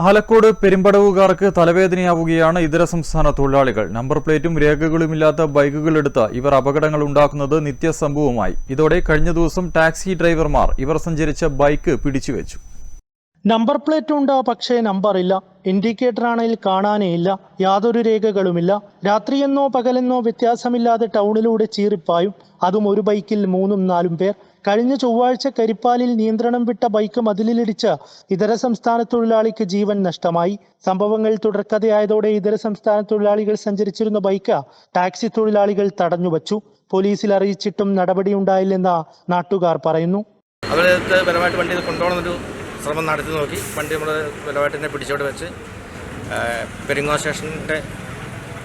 ആലക്കോട് പെരുമ്പടവുകാർക്ക് തലവേദനയാവുകയാണ് ഇതര സംസ്ഥാന തൊഴിലാളികൾ. നമ്പർ പ്ലേറ്റും രേഖകളുമില്ലാത്ത ബൈക്കുകളെടുത്ത് ഇവർ അപകടങ്ങൾ ഉണ്ടാക്കുന്നത് നിത്യസംഭവമായി. ഇതോടെ കഴിഞ്ഞ ദിവസം ടാക്സി ഡ്രൈവർമാർ ഇവർ സഞ്ചരിച്ച ബൈക്ക് പിടിച്ചുവെച്ചു. നമ്പർ പ്ലേറ്റ് ഉണ്ട് പക്ഷേ നമ്പർ ഇല്ല. ഇൻഡിക്കേറ്റർ ആണെങ്കിൽ കാണാനേ ഇല്ല യാതൊരു രേഖകളുമില്ല. രാത്രിയെന്നോ പകലെന്നോ വ്യത്യാസമില്ലാതെ ടൗണിലൂടെ ചീറിപ്പായും. അതും ഒരു ബൈക്കിൽ മൂന്നും നാലും പേർ. കഴിഞ്ഞ ചൊവ്വാഴ്ച കരിപ്പാലിൽ നിയന്ത്രണം വിട്ട ബൈക്ക് മതിലിലിടിച്ച് ഇതര സംസ്ഥാന തൊഴിലാളിക്ക് ജീവൻ നഷ്ടമായി. സംഭവങ്ങൾ തുടർക്കഥയായതോടെ ഇതര സംസ്ഥാന തൊഴിലാളികൾ സഞ്ചരിച്ചിരുന്ന ബൈക്ക് ടാക്സി തൊഴിലാളികൾ തടഞ്ഞുവച്ചു. പോലീസിൽ അറിയിച്ചിട്ടും നടപടിയുണ്ടായില്ലെന്ന് നാട്ടുകാർ പറയുന്നു. വണ്ടി ശ്രമം നടത്തി നോക്കി. വണ്ടി നമ്മൾ തന്നെ പിടിച്ചോട് വെച്ച് പെരിങ്ങോ സ്റ്റേഷന്റെ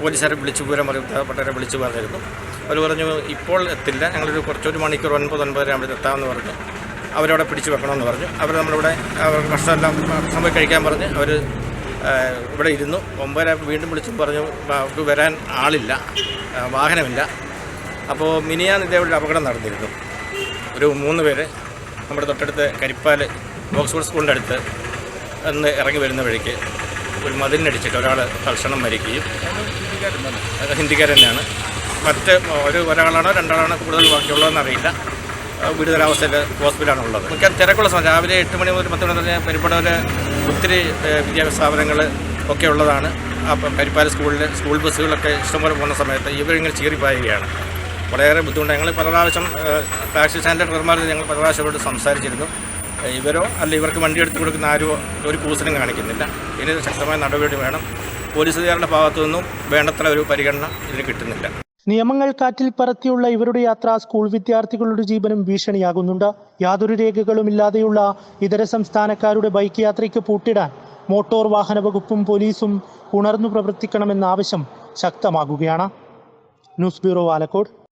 പോലീസുകാരെ വിളിച്ചു വിവരം അറിയപ്പെട്ടവരെ വിളിച്ചു പറഞ്ഞിരുന്നു. അവർ പറഞ്ഞു ഇപ്പോൾ എത്തില്ല. ഞങ്ങളൊരു കുറച്ചൊരു മണിക്കൂർ ഒൻപത് ഒൻപതര ആകുമ്പോൾ എത്താമെന്ന് പറഞ്ഞു. അവരവിടെ പിടിച്ചു വെക്കണമെന്ന് പറഞ്ഞു. അവർ നമ്മളിവിടെ അവർ ഭക്ഷണമെല്ലാം ഭക്ഷണം പോയി കഴിക്കാൻ പറഞ്ഞ് അവർ ഇവിടെ ഇരുന്നു. ഒമ്പതര വീണ്ടും വിളിച്ചും പറഞ്ഞു അവർക്ക് വരാൻ ആളില്ല. വാഹനമില്ല. അപ്പോൾ മിനിയാൻ ഇതേപോലെ അപകടം നടന്നിരുന്നു. ഒരു മൂന്ന് പേര് നമ്മുടെ തൊട്ടടുത്ത് കരിപ്പാൽ ഓക്സ്ഫോർഡ് സ്കൂളിന്റെ അടുത്ത് നിന്ന് ഇറങ്ങി വരുന്ന വഴിക്ക് ഒരു മതിലിനടിച്ചിട്ട് ഒരാൾ തൽക്ഷണം മരിക്കുകയും ഹിന്ദിക്കാരൻ തന്നെയാണ്. മറ്റ് ഒരു ഒരാളാണോ രണ്ടാളാണോ കൂടുതൽ ബാക്കിയുള്ളതെന്ന് അറിയില്ല. ഗുരുതരാവസ്ഥയിൽ ഹോസ്പിറ്റലാണ് ഉള്ളത് മിക്ക തിരക്കുള്ള സമയം. രാവിലെ എട്ട് മണി മുതൽ പത്ത് മണി വരെ പരിപാടി ഒത്തിരി വിദ്യാഭ്യാസ സ്ഥാപനങ്ങൾ ഒക്കെ ഉള്ളതാണ്. അപ്പം പരിപ്പാല സ്കൂളിൽ സ്കൂൾ ബസ്സുകളൊക്കെ ഇഷ്ടംപോലെ പോകുന്ന സമയത്ത് ഇവരിങ്ങനെ ചീറിപ്പായുകയാണ്. വളരെയേറെ ബുദ്ധിമുട്ട്. ഞങ്ങൾ പല പ്രാവശ്യം ടാക്സി സ്റ്റാൻഡ് ഞങ്ങൾ പല പ്രാവശ്യം അവരോട് സംസാരിച്ചിരുന്നു. ഇവരോ അല്ല ഇവർക്ക് വണ്ടി എടുത്തു കൊടുക്കുന്ന ആരോ ഒരു കൂസലും കാണിക്കുന്നില്ല. ഇനി ശക്തമായ നടപടി വേണം. പോലീസുകാരുടെ ഭാഗത്തു നിന്നും വേണ്ടത്ര ഒരു പരിഗണന ഇതിന് കിട്ടുന്നില്ല. നിയമങ്ങൾ കാറ്റിൽ പറത്തിയുള്ള ഇവരുടെ യാത്ര സ്കൂൾ വിദ്യാർത്ഥികളുടെ ജീവനും ഭീഷണിയാകുന്നുണ്ട്. യാതൊരു രേഖകളുമില്ലാതെയുള്ള ഇതര സംസ്ഥാനക്കാരുടെ ബൈക്ക് യാത്രയ്ക്ക് പൂട്ടിടാൻ മോട്ടോർ വാഹന വകുപ്പും പോലീസും ഉണർന്നു പ്രവർത്തിക്കണമെന്ന ആവശ്യം ശക്തമാകുകയാണ്. News bureau Alakode